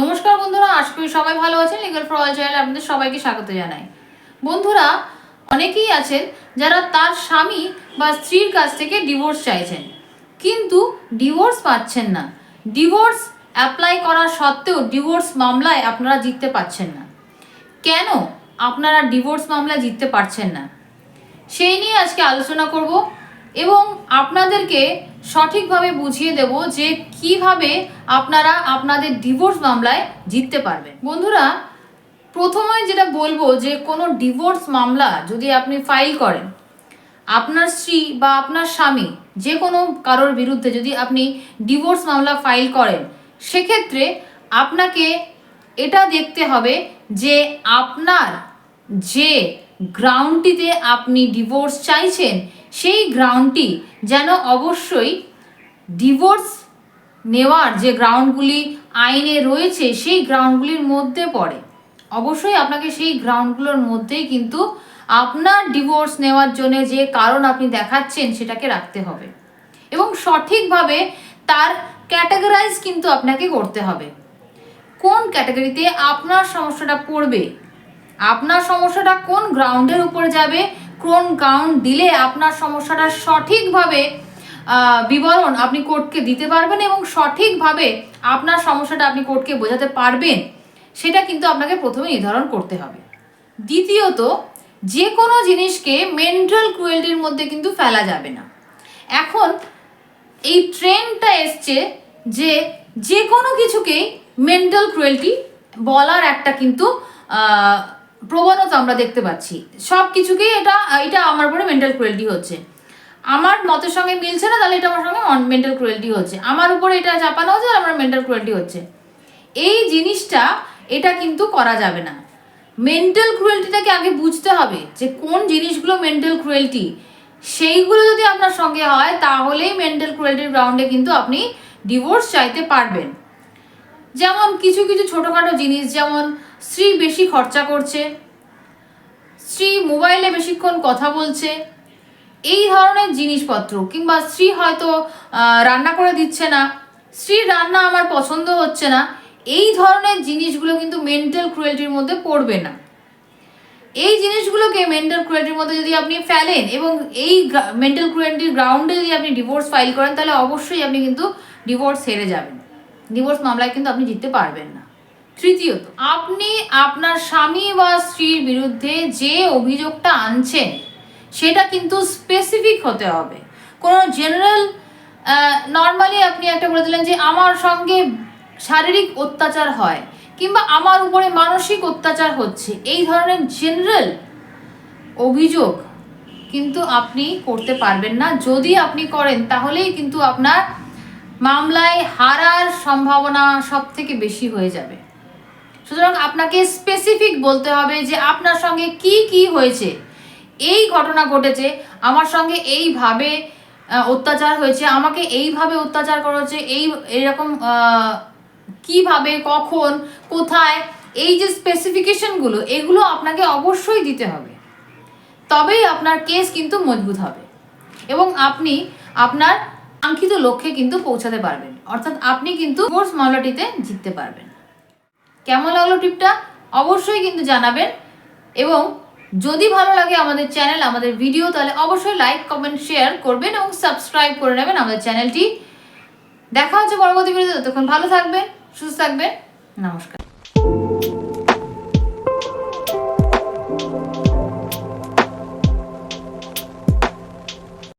নমস্কার বন্ধুরা, আশা করি সবাই ভালো আছেন। লিগাল ফর অল চ্যানেলে আপনাদের সবাইকে স্বাগত জানাই। বন্ধুরা, অনেকেই আছেন যারা তার স্বামী বা স্ত্রীর কাছ থেকে ডিভোর্স চাইছেন। কিন্তু ডিভোর্স পাচ্ছেন না। ডিভোর্স অ্যাপ্লাই করা সত্ত্বেও ডিভোর্স মামলায় আপনারা জিততে পারছেন না। কেন আপনারা ডিভোর্স মামলায় জিততে পারছেন না? সেই নিয়ে আজকে আলোচনা করব। এবং আপনাদেরকে সঠিকভাবে বুঝিয়ে দেব যে কীভাবে আপনারা আপনাদের ডিভোর্স মামলায় জিততে পারবেন। বন্ধুরা, প্রথমে যেটা বলব যে কোনো ডিভোর্স মামলা যদি আপনি ফাইল করেন, আপনার স্ত্রী বা আপনার স্বামী যে কোনো কারোর বিরুদ্ধে যদি আপনি ডিভোর্স মামলা ফাইল করেন, সেক্ষেত্রে আপনাকে এটা দেখতে হবে যে আপনার যে গ্রাউন্ডটিতে আপনি ডিভোর্স চাইছেন সেই গ্রাউন্ডটি যেন অবশ্যই ডিভোর্স নেওয়ার যে গ্রাউন্ডগুলি আইনে রয়েছে, সেই গ্রাউন্ডগুলির মধ্যে পড়ে। অবশ্যই আপনাকে সেই গ্রাউন্ডগুলোর মধ্যেই কিন্তু আপনার ডিভোর্স নেওয়ার জন্য যে কারণ আপনি দেখাচ্ছেন, সেটাকে রাখতে হবে। এবং সঠিকভাবে তার ক্যাটাগরাইজ কিন্তু আপনাকে করতে হবে। কোন ক্যাটাগরিতে আপনার সমস্যাটা পড়বে, আপনার সমস্যাটা কোন গ্রাউন্ডের উপরে যাবে কোন গ্রাউন্ড দিলে আপনার সমস্যাটা সঠিকভাবে বিবরণ আপনি কোর্টকে দিতে পারবেন এবং সঠিকভাবে আপনার সমস্যাটা আপনি কোর্টকে বোঝাতে পারবেন, সেটা কিন্তু আপনাকে প্রথমে নির্ধারণ করতে হবে। দ্বিতীয়ত যে কোনো জিনিসকে মেন্টাল ক্রুয়েলটির মধ্যে কিন্তু ফেলা যাবে না। এখন, এই ট্রেন্ডটা এসছে যে যে কোনো কিছুকেই মেন্টাল ক্রুয়েলটি বলার একটা কিন্তু প্রবণতা আমরা দেখতে পাচ্ছি। সব কিছুকেই এটা এটা আমার উপরে মেন্টাল ক্রুয়েলটি হচ্ছে। আমার মতের সঙ্গে মিলছে না, তাহলে এটা আমার সঙ্গে মেন্টাল ক্রুয়েলটি হচ্ছে। আমার উপরে এটা চাপানো হচ্ছে আমার মেন্টাল ক্রুয়েলটি হচ্ছে। এই জিনিসটা, এটা কিন্তু করা যাবে না। মেন্টাল ক্রুয়েলটিটাকে আগে বুঝতে হবে যে কোন জিনিসগুলো মেন্টাল ক্রুয়েলটি সেইগুলো যদি আপনার সঙ্গে হয়, তাহলেই মেন্টাল ক্রুয়েলটির গ্রাউন্ডে কিন্তু আপনি ডিভোর্স চাইতে পারবেন। যেমন কিছু কিছু ছোটোখাটো জিনিস, যেমন স্ত্রী বেশি খরচা করছে, স্ত্রী মোবাইলে বেশিক্ষণ কথা বলছে, এই ধরনের জিনিসপত্র। কিংবা স্ত্রী হয়তো রান্না করে দিচ্ছে না, স্ত্রীর রান্না আমার পছন্দ হচ্ছে না, এই ধরনের জিনিসগুলো কিন্তু মেন্টাল ক্রুয়েলটির মধ্যে পড়বে না। এই জিনিসগুলোকে মেন্টাল ক্রুয়েলটির মধ্যে যদি আপনি ফেলেন এবং এই মেন্টাল ক্রুয়েলটির গ্রাউন্ডে যদি আপনি ডিভোর্স ফাইল করেন, তাহলে অবশ্যই আপনি কিন্তু ডিভোর্স হেরে যাবেন। ডিভোর্স মামলায় কিন্তু আপনি জিততে পারবেন না। তৃতীয়ত, আপনি আপনার স্বামী বা স্ত্রীর বিরুদ্ধে যে অভিযোগটা আনছেন, সেটা কিন্তু স্পেসিফিক হতে হবে। কোনো জেনারেল নর্মালি আপনি একটা বলে দিলেন যে আমার সঙ্গে শারীরিক অত্যাচার হয় কিংবা আমার উপরে মানসিক অত্যাচার হচ্ছে, এই ধরনের জেনারেল অভিযোগ কিন্তু আপনি করতে পারবেন না। যদি আপনি করেন, তাহলেই কিন্তু আপনার মামলায় হারার সম্ভাবনা সব থেকে বেশি হয়ে যাবে। সুতরাং আপনাকে স্পেসিফিক বলতে হবে যে আপনার সঙ্গে কি কি হয়েছে? এই ঘটনা ঘটেছে, আমার সঙ্গে এইভাবে অত্যাচার হয়েছে, আমাকে এইভাবে অত্যাচার করা হচ্ছে এই, এরকম কীভাবে, কখন, কোথায়, এই যে স্পেসিফিকেশনগুলো এগুলো আপনাকে অবশ্যই দিতে হবে। তবেই আপনার কেস কিন্তু মজবুত হবে। এবং আপনি আপনার কাঙ্ক্ষিত লক্ষ্যে কিন্তু পৌঁছাতে পারবেন। অর্থাৎ আপনি কিন্তু ডিভোর্স মামলাটিতে জিততে পারবেন। কেমন লাগল টিপটা? অবশ্যই কিন্তু জানাবেন। এবং যদি ভালো লাগে আমাদের চ্যানেল, আমাদের ভিডিও, তাহলে অবশ্যই লাইক, কমেন্ট, শেয়ার করবেন এবং সাবস্ক্রাইব করে নেবেন আমাদের চ্যানেলটি। দেখা হচ্ছে পরবর্তী ভিডিওতে। ততক্ষণ ভালো থাকবেন, সুস্থ থাকবেন। নমস্কার।